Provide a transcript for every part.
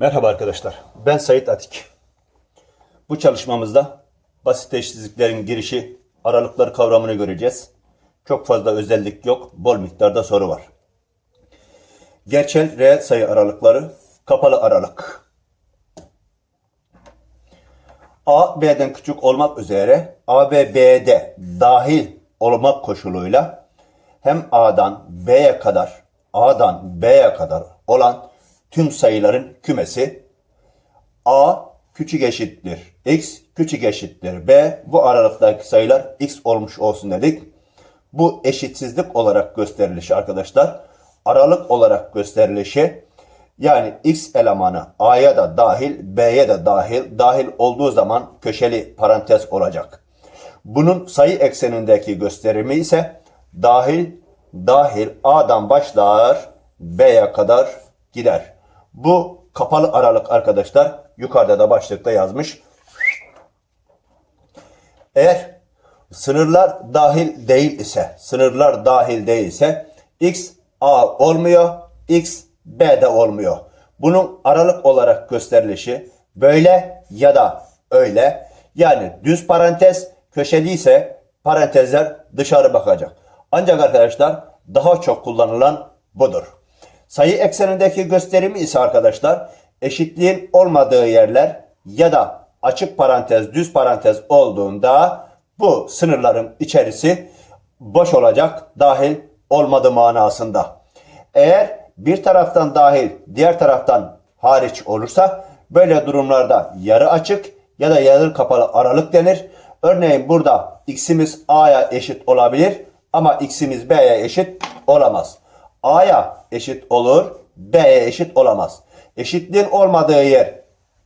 Merhaba arkadaşlar. Ben Sait Atik. Bu çalışmamızda basit eşitsizliklerin girişi, aralıklar kavramını göreceğiz. Çok fazla özellik yok, bol miktarda soru var. Gerçel reel sayı aralıkları, kapalı aralık. A, B'den küçük olmak üzere A ve B'de dahil olmak koşuluyla hem A'dan B'ye kadar, A'dan B'ye kadar olan tüm sayıların kümesi A küçük eşittir X küçük eşittir B bu aralıktaki sayılar X olmuş olsun dedik. Bu eşitsizlik olarak gösterilişi arkadaşlar. Aralık olarak gösterilişi yani X elemanı A'ya da dahil B'ye de dahil dahil olduğu zaman köşeli parantez olacak. Bunun sayı eksenindeki gösterimi ise dahil dahil A'dan başlar B'ye kadar gider. Bu kapalı aralık arkadaşlar. Yukarıda da başlıkta yazmış. Eğer sınırlar dahil değil ise, sınırlar dahil değilse x a olmuyor, x b de olmuyor. Bunun aralık olarak gösterilişi böyle ya da öyle. Yani düz parantez köşeli ise parantezler dışarı bakacak. Ancak arkadaşlar daha çok kullanılan budur. Sayı eksenindeki gösterimi ise arkadaşlar eşitliğin olmadığı yerler ya da açık parantez düz parantez olduğunda bu sınırların içerisi boş olacak dahil olmadığı manasında. Eğer bir taraftan dahil diğer taraftan hariç olursa böyle durumlarda yarı açık ya da yarı kapalı aralık denir. Örneğin burada x'imiz a'ya eşit olabilir ama x'imiz b'ye eşit olamaz. A'ya eşit olur, B'ye eşit olamaz. Eşitliğin olmadığı yer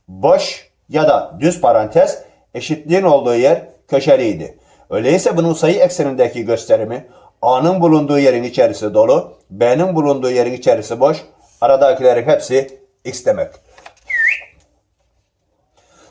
boş ya da düz parantez, eşitliğin olduğu yer köşeliydi. Öyleyse bunun sayı eksenindeki gösterimi A'nın bulunduğu yerin içerisi dolu, B'nin bulunduğu yerin içerisi boş, aradakilerin hepsi X demek.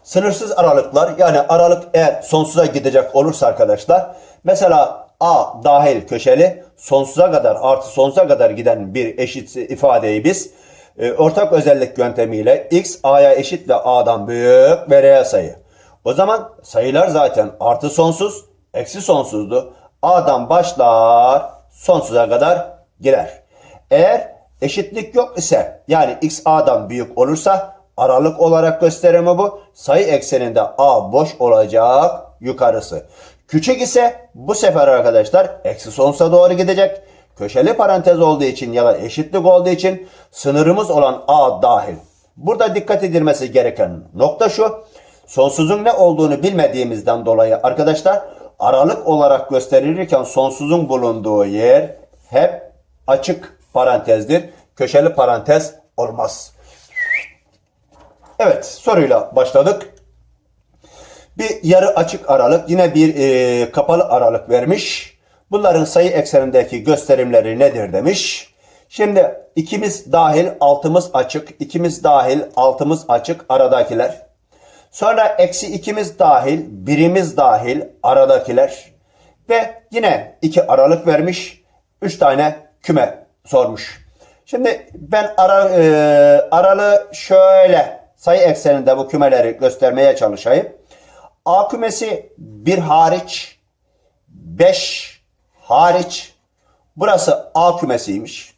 Sınırsız aralıklar yani aralık eğer sonsuza gidecek olursa arkadaşlar mesela A dahil köşeli sonsuza kadar artı sonsuza kadar giden bir eşit ifadeyi biz e, ortak özellik yöntemiyle x a'ya eşit ve a'dan büyük ve reel sayı. O zaman sayılar zaten artı sonsuz, eksi sonsuzdu. A'dan başlar sonsuza kadar girer. Eğer eşitlik yok ise yani x a'dan büyük olursa aralık olarak gösterimi bu. Sayı ekseninde a boş olacak yukarısı. Küçük ise bu sefer arkadaşlar eksi sonsuza doğru gidecek. Köşeli parantez olduğu için ya da eşitlik olduğu için sınırımız olan a dahil. Burada dikkat edilmesi gereken nokta şu. Sonsuzun ne olduğunu bilmediğimizden dolayı arkadaşlar aralık olarak gösterilirken sonsuzun bulunduğu yer hep açık parantezdir. Köşeli parantez olmaz. Evet soruyla başladık. Bir yarı açık aralık yine bir e, kapalı aralık vermiş. Bunların sayı eksenindeki gösterimleri nedir demiş. Şimdi ikimiz dahil altımız açık, ikimiz dahil altımız açık aradakiler. Sonra eksi ikimiz dahil, birimiz dahil aradakiler. Ve yine iki aralık vermiş. Üç tane küme sormuş. Şimdi ben ara, e, aralığı şöyle sayı ekseninde bu kümeleri göstermeye çalışayım. A kümesi 1 hariç 5 hariç burası A kümesiymiş.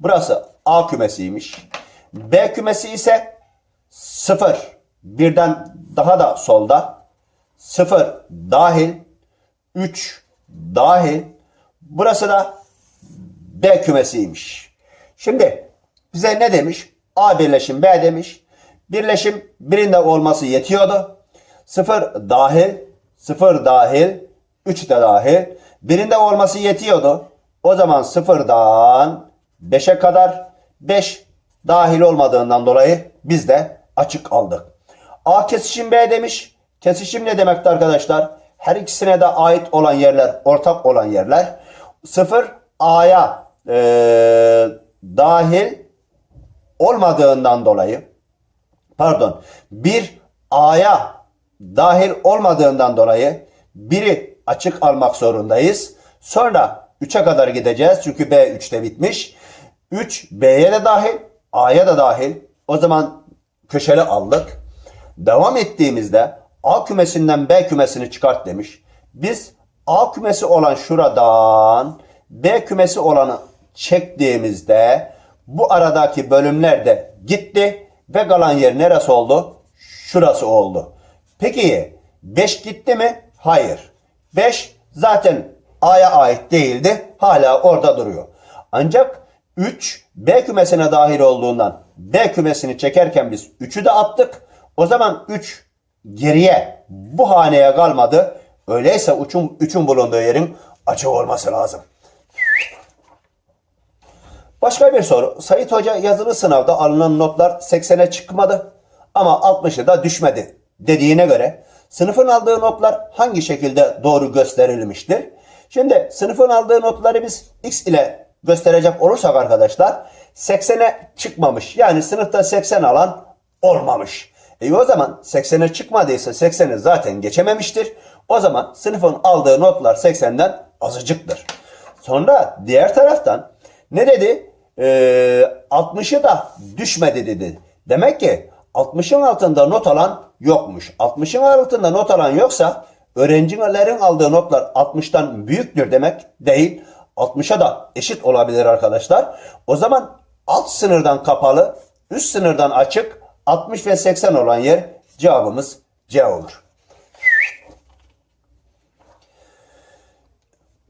Burası A kümesiymiş. B kümesi ise 0 birden daha da solda 0 dahil 3 dahil burası da B kümesiymiş. Şimdi bize ne demiş? A birleşim B demiş. Birleşim birinde olması yetiyordu. 0 dahil, 0 dahil, 3 de dahil. Birinde olması yetiyordu. O zaman 0'dan 5'e kadar 5 dahil olmadığından dolayı biz de açık aldık. A kesişim B demiş. Kesişim ne demekti arkadaşlar? Her ikisine de ait olan yerler, ortak olan yerler. 0 A'ya e, dahil olmadığından dolayı pardon bir A'ya dahil olmadığından dolayı biri açık almak zorundayız. Sonra 3'e kadar gideceğiz çünkü B 3'te bitmiş. 3 B'ye de dahil, A'ya da dahil. O zaman köşeli aldık. Devam ettiğimizde A kümesinden B kümesini çıkart demiş. Biz A kümesi olan şuradan B kümesi olanı çektiğimizde bu aradaki bölümler de gitti ve kalan yer neresi oldu? Şurası oldu. Peki 5 gitti mi? Hayır. 5 zaten A'ya ait değildi. Hala orada duruyor. Ancak 3 B kümesine dahil olduğundan B kümesini çekerken biz 3'ü de attık. O zaman 3 geriye bu haneye kalmadı. Öyleyse 3'ün 3'ün bulunduğu yerin açık olması lazım. Başka bir soru. Sayit Hoca yazılı sınavda alınan notlar 80'e çıkmadı ama 60'ı da düşmedi dediğine göre sınıfın aldığı notlar hangi şekilde doğru gösterilmiştir? Şimdi sınıfın aldığı notları biz X ile gösterecek olursak arkadaşlar 80'e çıkmamış. Yani sınıfta 80 alan olmamış. E o zaman 80'e çıkmadıysa 80'i zaten geçememiştir. O zaman sınıfın aldığı notlar 80'den azıcıktır. Sonra diğer taraftan ne dedi? Ee, 60'ı da düşmedi dedi. Demek ki 60'ın altında not alan yokmuş. 60'ın altında not alan yoksa öğrencilerin aldığı notlar 60'tan büyüktür demek değil. 60'a da eşit olabilir arkadaşlar. O zaman alt sınırdan kapalı, üst sınırdan açık 60 ve 80 olan yer cevabımız C olur.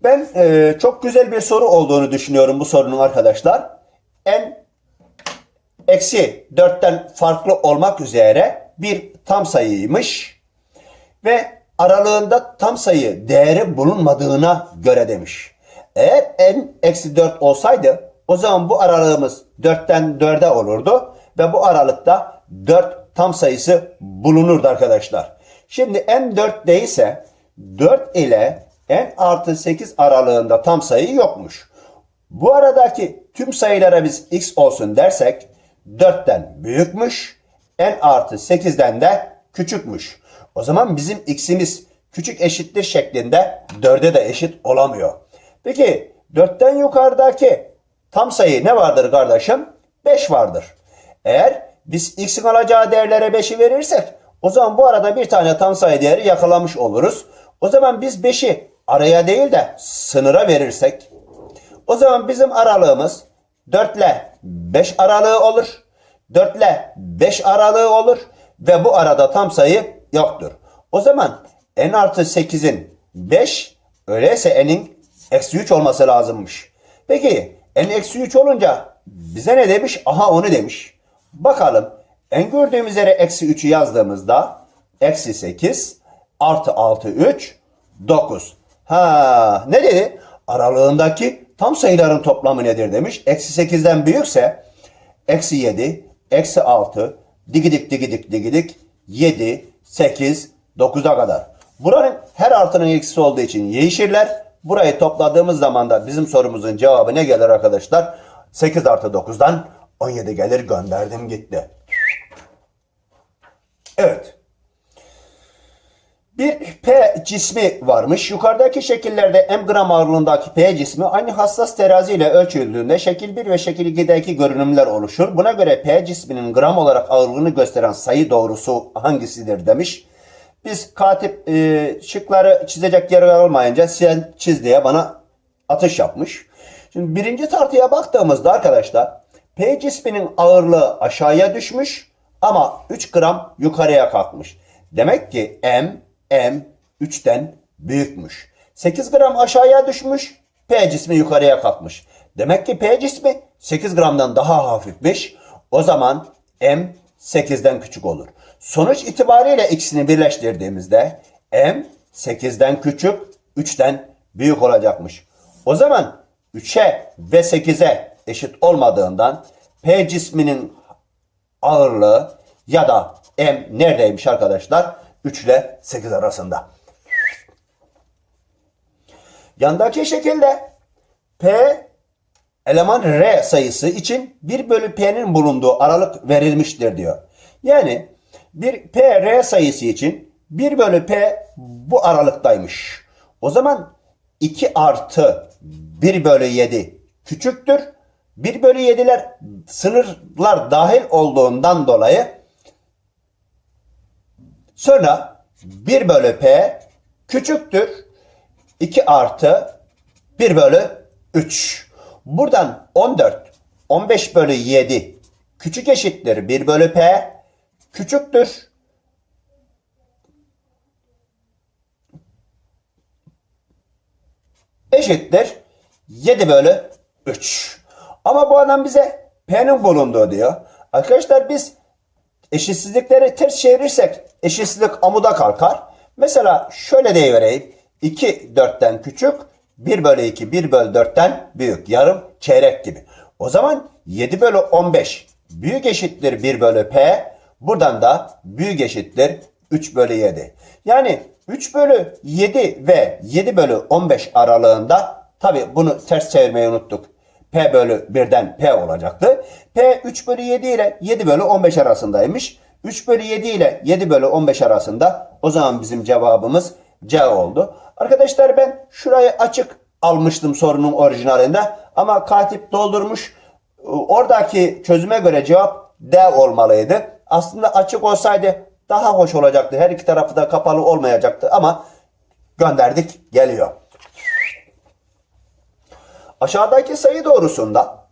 Ben e, çok güzel bir soru olduğunu düşünüyorum bu sorunun arkadaşlar. En eksi 4'ten farklı olmak üzere bir tam sayıymış ve aralığında tam sayı değeri bulunmadığına göre demiş. Eğer n eksi 4 olsaydı o zaman bu aralığımız 4'ten 4'e olurdu ve bu aralıkta 4 tam sayısı bulunurdu arkadaşlar. Şimdi n 4 değilse 4 ile n artı 8 aralığında tam sayı yokmuş. Bu aradaki tüm sayılara biz x olsun dersek 4'ten büyükmüş, n artı 8'den de küçükmüş. O zaman bizim x'imiz küçük eşittir şeklinde 4'e de eşit olamıyor. Peki 4'ten yukarıdaki tam sayı ne vardır kardeşim? 5 vardır. Eğer biz x'in alacağı değerlere 5'i verirsek o zaman bu arada bir tane tam sayı değeri yakalamış oluruz. O zaman biz 5'i araya değil de sınıra verirsek o zaman bizim aralığımız 4 ile 5 aralığı olur. 4 ile 5 aralığı olur. Ve bu arada tam sayı yoktur. O zaman n artı 8'in 5 öyleyse n'in eksi 3 olması lazımmış. Peki n eksi 3 olunca bize ne demiş? Aha onu demiş. Bakalım n gördüğümüz yere eksi 3'ü yazdığımızda eksi 8 artı 6 3 9. Ha ne dedi? Aralığındaki tam sayıların toplamı nedir demiş. Eksi 8'den büyükse eksi 7, eksi 6, digidik digidik digidik 7, 8, 9'a kadar. Buranın her artının eksisi olduğu için yeşiller. Burayı topladığımız zaman da bizim sorumuzun cevabı ne gelir arkadaşlar? 8 artı 9'dan 17 gelir gönderdim gitti. Evet. Bir P cismi varmış. Yukarıdaki şekillerde m gram ağırlığındaki P cismi aynı hassas terazi ile ölçüldüğünde şekil 1 ve şekil 2'deki görünümler oluşur. Buna göre P cisminin gram olarak ağırlığını gösteren sayı doğrusu hangisidir demiş. Biz katip e, şıkları çizecek yer olmayınca sen çiz diye bana atış yapmış. Şimdi birinci tartıya baktığımızda arkadaşlar P cisminin ağırlığı aşağıya düşmüş ama 3 gram yukarıya kalkmış. Demek ki M M 3'ten büyükmüş. 8 gram aşağıya düşmüş. P cismi yukarıya kalkmış. Demek ki P cismi 8 gramdan daha hafifmiş. O zaman M 8'den küçük olur. Sonuç itibariyle ikisini birleştirdiğimizde M 8'den küçük, 3'ten büyük olacakmış. O zaman 3'e ve 8'e eşit olmadığından P cisminin ağırlığı ya da M neredeymiş arkadaşlar? 3 ile 8 arasında. Yandaki şekilde P eleman R sayısı için 1 bölü P'nin bulunduğu aralık verilmiştir diyor. Yani bir P R sayısı için 1 bölü P bu aralıktaymış. O zaman 2 artı 1 bölü 7 küçüktür. 1 bölü 7'ler sınırlar dahil olduğundan dolayı Sonra 1 bölü P küçüktür 2 artı 1 bölü 3. Buradan 14, 15 bölü 7 küçük eşittir 1 bölü P küçüktür. Eşittir 7 bölü 3. Ama bu adam bize P'nin bulunduğu diyor. Arkadaşlar biz eşitsizlikleri ters çevirirsek eşitsizlik amuda kalkar. Mesela şöyle deyivereyim. 2 4'ten küçük 1 bölü 2 1 bölü 4'ten büyük. Yarım çeyrek gibi. O zaman 7 bölü 15 büyük eşittir 1 bölü P. Buradan da büyük eşittir 3 bölü 7. Yani 3 bölü 7 ve 7 bölü 15 aralığında tabi bunu ters çevirmeyi unuttuk. P bölü 1'den P olacaktı. P 3 bölü 7 ile 7 bölü 15 arasındaymış. 3 bölü 7 ile 7 bölü 15 arasında o zaman bizim cevabımız C oldu. Arkadaşlar ben şurayı açık almıştım sorunun orijinalinde ama katip doldurmuş. Oradaki çözüme göre cevap D olmalıydı. Aslında açık olsaydı daha hoş olacaktı. Her iki tarafı da kapalı olmayacaktı ama gönderdik geliyor. Aşağıdaki sayı doğrusunda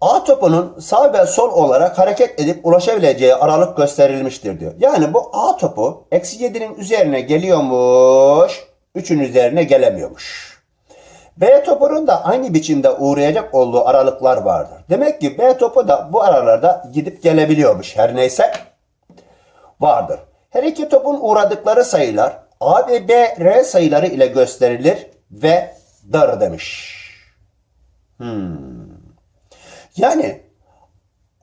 A topunun sağ ve sol olarak hareket edip ulaşabileceği aralık gösterilmiştir diyor. Yani bu A topu eksi 7'nin üzerine geliyormuş, 3'ün üzerine gelemiyormuş. B topunun da aynı biçimde uğrayacak olduğu aralıklar vardır. Demek ki B topu da bu aralarda gidip gelebiliyormuş her neyse vardır. Her iki topun uğradıkları sayılar A ve B, R sayıları ile gösterilir ve dır demiş. Yani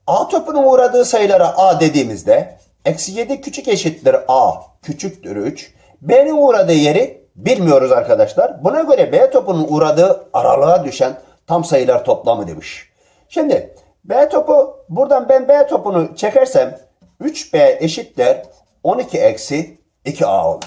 A topunun uğradığı sayılara A dediğimizde eksi 7 küçük eşittir A küçüktür 3. B'nin uğradığı yeri bilmiyoruz arkadaşlar. Buna göre B topunun uğradığı aralığa düşen tam sayılar toplamı demiş. Şimdi B topu buradan ben B topunu çekersem 3B eşittir 12 eksi 2A olur.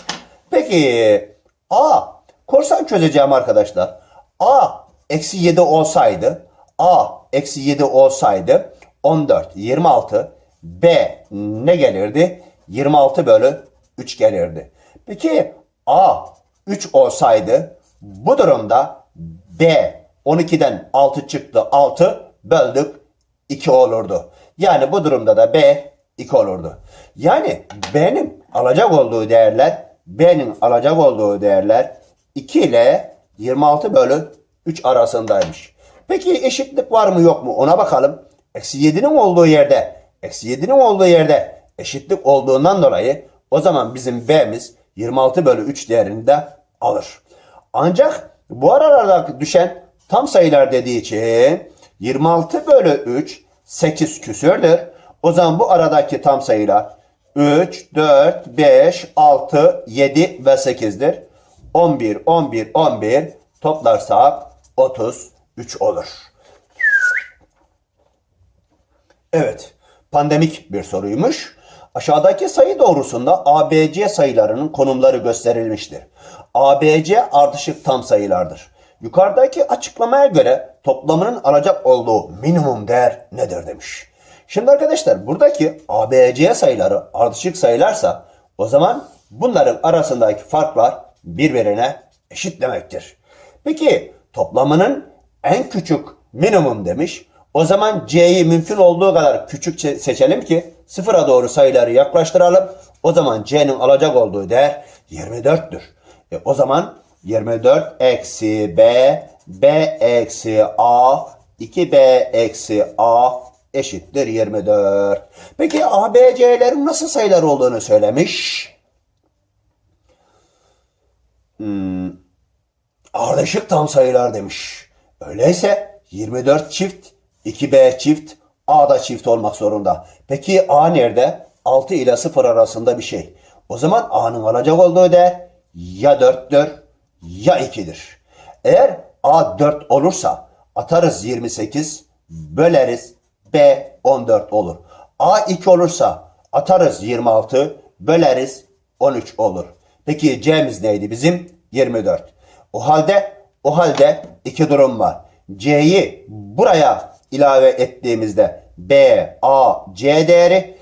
Peki A korsan çözeceğim arkadaşlar. A eksi 7 olsaydı A eksi 7 olsaydı 14, 26. B ne gelirdi? 26 bölü 3 gelirdi. Peki A 3 olsaydı bu durumda B 12'den 6 çıktı 6 böldük 2 olurdu. Yani bu durumda da B 2 olurdu. Yani B'nin alacak olduğu değerler B'nin alacak olduğu değerler 2 ile 26 bölü 3 arasındaymış. Peki eşitlik var mı yok mu ona bakalım. Eksi 7'nin olduğu yerde, eksi 7'nin olduğu yerde eşitlik olduğundan dolayı o zaman bizim B'miz 26 bölü 3 değerini de alır. Ancak bu aralarda düşen tam sayılar dediği için 26 bölü 3 8 küsürdür. O zaman bu aradaki tam sayılar 3, 4, 5, 6, 7 ve 8'dir. 11, 11, 11 toplarsak 33 olur. Evet, pandemik bir soruymuş. Aşağıdaki sayı doğrusunda ABC sayılarının konumları gösterilmiştir. ABC ardışık tam sayılardır. Yukarıdaki açıklamaya göre toplamının alacak olduğu minimum değer nedir demiş. Şimdi arkadaşlar buradaki ABC sayıları ardışık sayılarsa o zaman bunların arasındaki farklar birbirine eşit demektir. Peki toplamının en küçük minimum demiş. O zaman C'yi mümkün olduğu kadar küçük seçelim ki sıfıra doğru sayıları yaklaştıralım. O zaman C'nin alacak olduğu değer 24'tür. E, o zaman 24 eksi B, B eksi A, 2B eksi A eşittir 24. Peki ABC'lerin nasıl sayılar olduğunu söylemiş. Hmm, ardışık tam sayılar demiş. Öyleyse 24 çift, 2B çift, A da çift olmak zorunda. Peki A nerede? 6 ile 0 arasında bir şey. O zaman A'nın alacak olduğu değer ya 4'tür ya 2'dir. Eğer A 4 olursa atarız 28, böleriz B 14 olur. A 2 olursa atarız 26, böleriz 13 olur. Peki C'miz neydi bizim? 24. O halde o halde iki durum var. C'yi buraya ilave ettiğimizde B, A, C değeri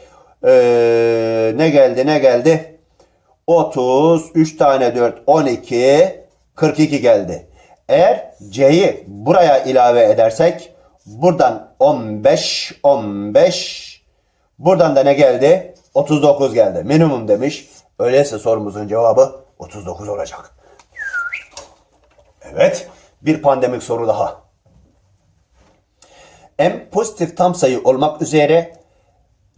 Ee, ne geldi ne geldi? 30, 3 tane 4, 12, 42 geldi. Eğer C'yi buraya ilave edersek buradan 15, 15, buradan da ne geldi? 39 geldi. Minimum demiş. Öyleyse sorumuzun cevabı 39 olacak. Evet, bir pandemik soru daha. M pozitif tam sayı olmak üzere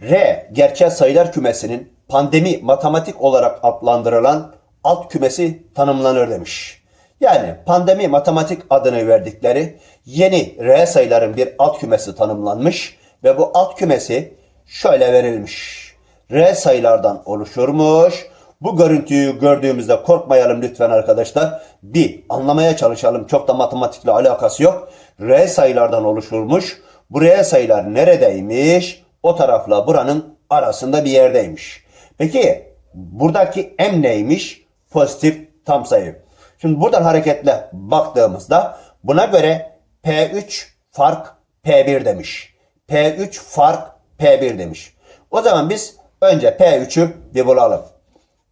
R gerçel sayılar kümesinin pandemi matematik olarak adlandırılan alt kümesi tanımlanır demiş. Yani pandemi matematik adını verdikleri yeni R sayıların bir alt kümesi tanımlanmış ve bu alt kümesi şöyle verilmiş. R sayılardan oluşurmuş. Bu görüntüyü gördüğümüzde korkmayalım lütfen arkadaşlar. Bir, anlamaya çalışalım. Çok da matematikle alakası yok. R sayılardan oluşurmuş. Bu R sayılar neredeymiş? O tarafla buranın arasında bir yerdeymiş. Peki buradaki M neymiş? Pozitif tam sayı. Şimdi buradan hareketle baktığımızda buna göre P3 fark P1 demiş. P3 fark P1 demiş. O zaman biz önce P3'ü bir bulalım.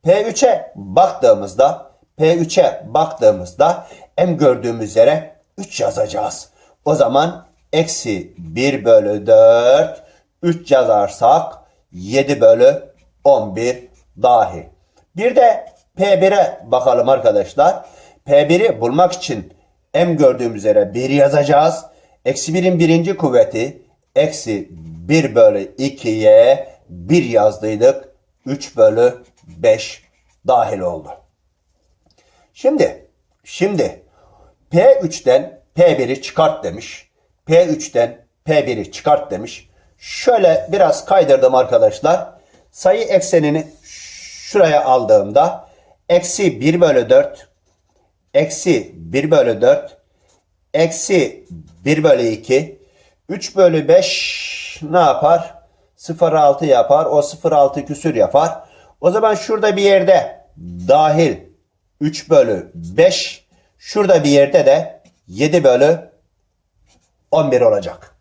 P3'e baktığımızda P3'e baktığımızda M gördüğümüz yere 3 yazacağız. O zaman eksi 1 bölü 4 3 yazarsak 7 bölü 11 dahi. Bir de P1'e bakalım arkadaşlar. P1'i bulmak için M gördüğümüz üzere 1 yazacağız. Eksi 1'in birinci kuvveti eksi 1 bölü 2'ye 1 yazdıydık. 3 bölü 5 dahil oldu. Şimdi, şimdi P3'ten P1'i çıkart demiş. P3'ten P1'i çıkart demiş. Şöyle biraz kaydırdım arkadaşlar. Sayı eksenini şuraya aldığımda eksi 1 bölü 4 eksi 1 bölü 4 eksi 1 bölü 2 3 bölü 5 ne yapar? 0,6 yapar. O 0,6 küsür yapar. O zaman şurada bir yerde dahil 3 bölü 5 şurada bir yerde de 7 bölü 11 olacak.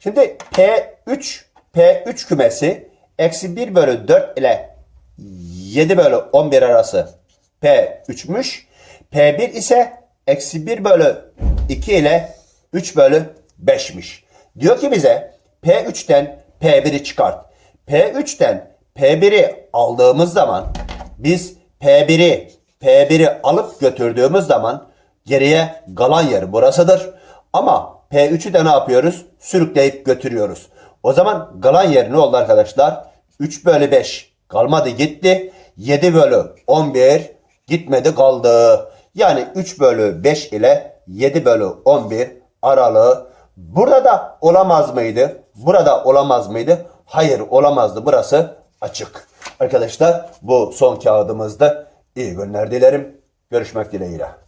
Şimdi P3 P3 kümesi eksi 1 bölü 4 ile 7 bölü 11 arası P3'müş. P1 ise eksi 1 bölü 2 ile 3 bölü 5'miş. Diyor ki bize P3'ten P1'i çıkart. P3'ten P1'i aldığımız zaman biz P1'i P1'i alıp götürdüğümüz zaman geriye kalan yer burasıdır. Ama P3'ü de ne yapıyoruz? Sürükleyip götürüyoruz. O zaman kalan yer ne oldu arkadaşlar? 3 bölü 5 kalmadı gitti. 7 bölü 11 gitmedi kaldı. Yani 3 bölü 5 ile 7 bölü 11 aralığı burada da olamaz mıydı? Burada olamaz mıydı? Hayır olamazdı. Burası açık. Arkadaşlar bu son kağıdımızda iyi günler dilerim. Görüşmek dileğiyle.